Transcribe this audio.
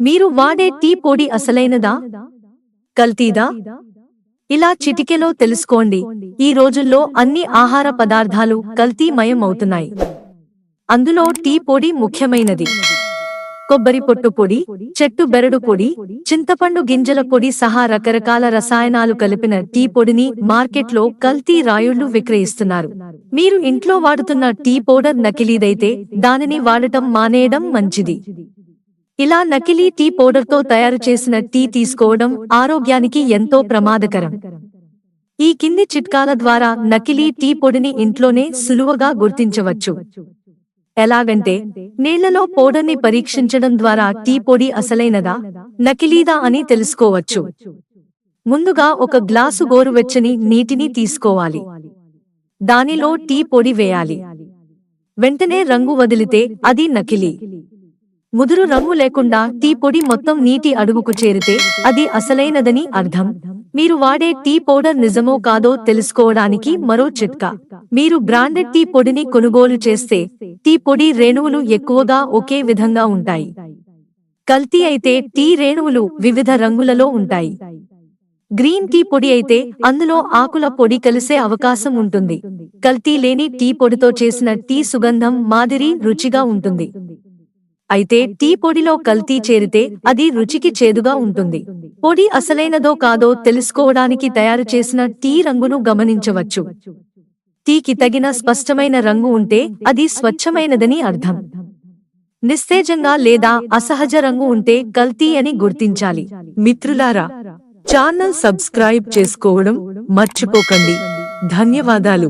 మీరు వాడే టీ పొడి అసలైనదా? కల్తీదా? ఇలా చిటికెలో తెలుసుకోండి. ఈ రోజుల్లో అన్ని ఆహార పదార్థాలు కల్తీమయం అవుతున్నాయి అందులో టీ పొడి ముఖ్యమైనది. కొబ్బరి పొట్టు పొడి చెట్టు బెరడు పొడి చింతపండు గింజల పొడి సహా రకరకాల రసాయనాలు కలిపిన టీ పొడిని మార్కెట్లో కల్తీ రాయుళ్ళు విక్రయిస్తున్నారు. మీరు ఇంట్లో వాడుతున్న టీ పౌడర్ నకిలీదైతే దానిని వాడటం మానేయడం మంచిది. ఇలా నకిలీ టీ పౌడర్తో తయారు చేసిన టీ తీసుకోవడం ఆరోగ్యానికి ఎంతో ప్రమాదకరం. ఈ కింది చిట్కాల ద్వారా నకిలీ టీ పొడిని ఇంట్లోనే సులువుగా గుర్తించవచ్చు. ఎలాగంటే నీళ్ళలో పౌడర్ని పరీక్షించడం ద్వారా టీ పొడి అసలైనదా నకిలీదా అని తెలుసుకోవచ్చు. ముందుగా ఒక గ్లాసు గోరువెచ్చని నీటిని తీసుకోవాలి. దానిలో టీ పొడి వేయాలి. వెంటనే రంగు వదిలితే అది నకిలీ. ముదురు రంగు లేకుండా టీ పొడి మొత్తం నీటి అడుగుకు చేరితే అది అసలైనదని అర్థం. మీరు వాడే టీ పౌడర్ నిజమో కాదో తెలుసుకోవడానికి మరో చిట్కా. మీరు బ్రాండెడ్ టీ పొడిని కొనుగోలు చేస్తే టీ పొడి రేణువులు ఎక్కువగా ఒకే విధంగా ఉంటాయి. కల్తీ అయితే టీ రేణువులు వివిధ రంగులలో ఉంటాయి. గ్రీన్ టీ పొడి అయితే అందులో ఆకుల పొడి కలిసే అవకాశం ఉంటుంది. కల్తీ లేని టీ పొడితో చేసిన టీ సుగంధం మాదిరి రుచిగా ఉంటుంది. అయితే టీ పొడిలో కల్తీ చేరితే అది రుచికి చేదుగా ఉంటుంది. పొడి అసలైనదో కాదో తెలుసుకోవడానికి తయారు చేసిన టీ రంగును గమనించవచ్చు. టీకి తగిన స్పష్టమైన రంగు ఉంటే అది స్వచ్ఛమైనదని అర్థం. నిస్తేజంగా లేదా అసహజ రంగు ఉంటే కల్తీ అని గుర్తించాలి. మిత్రులారా ఛానల్ సబ్స్క్రైబ్ చేసుకోవడం మర్చిపోకండి. ధన్యవాదాలు.